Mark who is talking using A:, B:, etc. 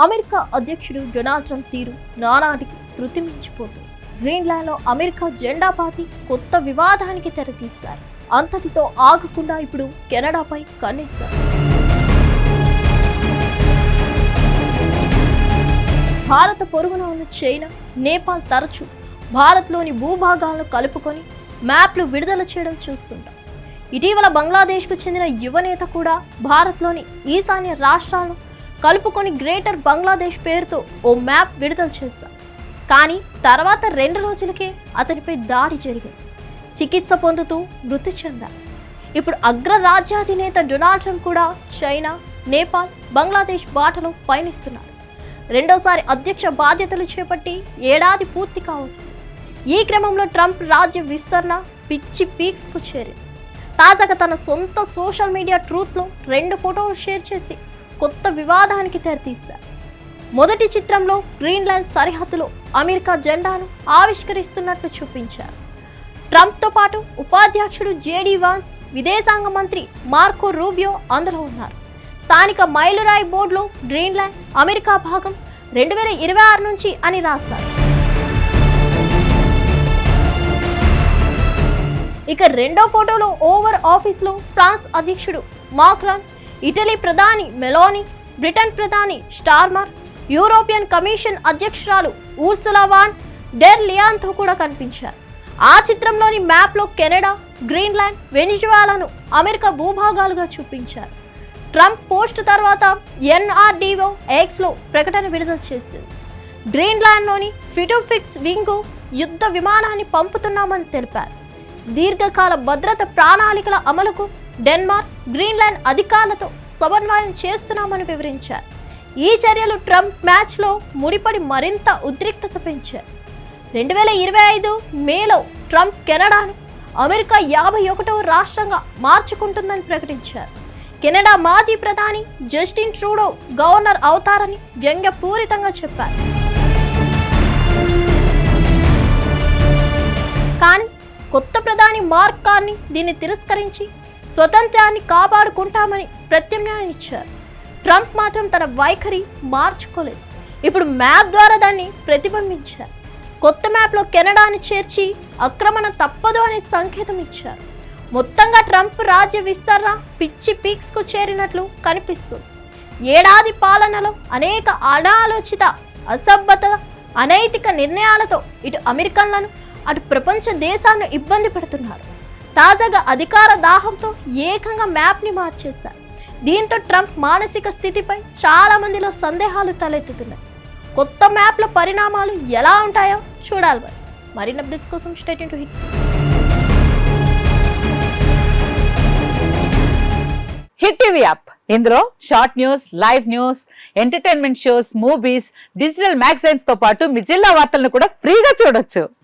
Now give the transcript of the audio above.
A: America అధ్యక్షుడు Donald Trump తీరు నానాటికి శృతి మించిపోతుంది గ్రీన్లాండ్లో అమెరికా జెండా పాతి కొత్త వివాదానికి తెరతీశారు. అంతటితో ఆగకుండా ఇప్పుడు కెనడాపై కన్నేశారు. భారత పొరుగున ఉన్న చైనా నేపాల్ తరచూ భారత్లోని భూభాగాలను కలుపుకొని మ్యాప్లు విడుదల చేయడం చూస్తుంటాం. ఇటీవల బంగ్లాదేశ్కు చెందిన యువనేత కూడా భారత్లోని ఈశాన్య రాష్ట్రాలను కలుపుకొని గ్రేటర్ బంగ్లాదేశ్ పేరుతో ఓ మ్యాప్ విడుదల చేశారు. కానీ తర్వాత రెండు రోజులకే అతనిపై దాడి జరిగింది. చికిత్స పొందుతూ మృతి చెందారు. ఇప్పుడు అగ్ర రాజ్యాధినేత డొనాల్డ్ ట్రంప్ కూడా చైనా నేపాల్ బంగ్లాదేశ్ బాటలో పయనిస్తున్నారు. రెండోసారి అధ్యక్ష బాధ్యతలు చేపట్టి ఏడాది పూర్తి కావస్తుంది. ఈ క్రమంలో ట్రంప్ రాజ్య విస్తరణ పిచ్చి పీక్స్కు చేరింది. తాజాగా తన సొంత సోషల్ మీడియా ట్రూత్లో రెండు ఫోటోలు షేర్ చేసి కొత్త వివాదానికి తెరతీశారు. మొదటి చిత్రంలో గ్రీన్లాండ్ సరిహద్దులో అమెరికా జెండాను ఆవిష్కరిస్తున్నట్లు చూపించారు. ట్రంప్తో పాటు ఉపాధ్యక్షుడు జేడీ వాన్స్ విదేశాంగ మంత్రి మార్కో రూబియో అందులో ఉన్నారు. స్థానిక మైలురాయి బోర్డులో గ్రీన్లాండ్ అమెరికా భాగం రెండు వేల ఇరవై ఆరు నుంచి అని రాశారు. ఇక రెండో ఫోటోలో ఓవర్ ఆఫీస్లో ఫ్రాన్స్ అధ్యక్షుడు మాక్రాన్ ఇటలీ ప్రధాని మెలోని బ్రిటన్ ప్రధాని స్టార్మర్ యూరోపియన్ కమిషన్ అధ్యక్షురాలు ఊర్సులవాన్ డెర్ లియాన్తో కూడా కనిపించారు. ఆ చిత్రంలోని మ్యాప్లో కెనడా గ్రీన్లాండ్ వెనిజువాలను అమెరికా భూభాగాలుగా చూపించారు. ట్రంప్ పోస్ట్ తర్వాత ఎన్ఆర్డీఓ ఎక్స్లో ప్రకటన విడుదల చేసింది. గ్రీన్లాండ్లోని ఫిటోఫిక్స్ వింగు యుద్ధ విమానాన్ని పంపుతున్నామని తెలిపారు. దీర్ఘకాల భద్రత ప్రణాళికల అమలుకు డెన్మార్క్ గ్రీన్లాండ్ అధికారులతో సమన్వయం చేస్తున్నామని వివరించారు. ఈ చర్యలు ట్రంప్ మ్యాచ్లో ముడిపడి మరింత ఉద్రిక్తత పెంచారు రెండు వేల ఇరవై ఐదు మేలో ట్రంప్ కెనడాను అమెరికా యాభై ఒకటవ రాష్ట్రంగా మార్చుకుంటుందని ప్రకటించారు. కెనడా మాజీ ప్రధాని జస్టిన్ ట్రూడో గవర్నర్ అవుతారని వ్యంగ్యపూరితంగా చెప్పారు. మార్గాన్ని కార్ని దీన్ని తిరస్కరించి స్వతంత్రాన్ని కాపాడుకుంటామని ప్రత్యామ్నాయం ఇచ్చారు. ట్రంప్ మాత్రం తన వైఖరి మార్చుకోలేదు. ఇప్పుడు మ్యాప్ ద్వారా దాన్ని ప్రతిబింబించారు. కొత్త మ్యాప్లో కెనడాని చేర్చి ఆక్రమణ తప్పదు అనే సంకేతం ఇచ్చారు. మొత్తంగా ట్రంప్ రాజ్య విస్తరణ పిచ్చి పీక్స్కు చేరినట్లు కనిపిస్తుంది. ఏడాది పాలనలో అనేక అనాలోచిత అసభ్యత అనైతిక నిర్ణయాలతో ఇటు అమెరికన్లను అటు ప్రపంచ దేశాలను ఇబ్బంది పెడుతున్నారు. తాజాగా అధికార దాహంతో ఏకంగా మ్యాప్ని మార్చేశారు. దీంతో ట్రంప్ మానసిక స్థితిపై చాలా మందిలో సందేహాలు తలెత్తుతున్నాయి. కొత్త మ్యాప్ల పరిణామాలు ఎలా ఉంటాయో చూడాలి మరి. మరిన్ని అప్డేట్స్ కోసం stay tuned to Hit.
B: Hit TV app. ఇందులో short news live news entertainment shows movies digital మ్యాగజైన్స్తో పాటు మీ జిల్లా వార్తలను కూడా ఫ్రీగా చూడొచ్చు.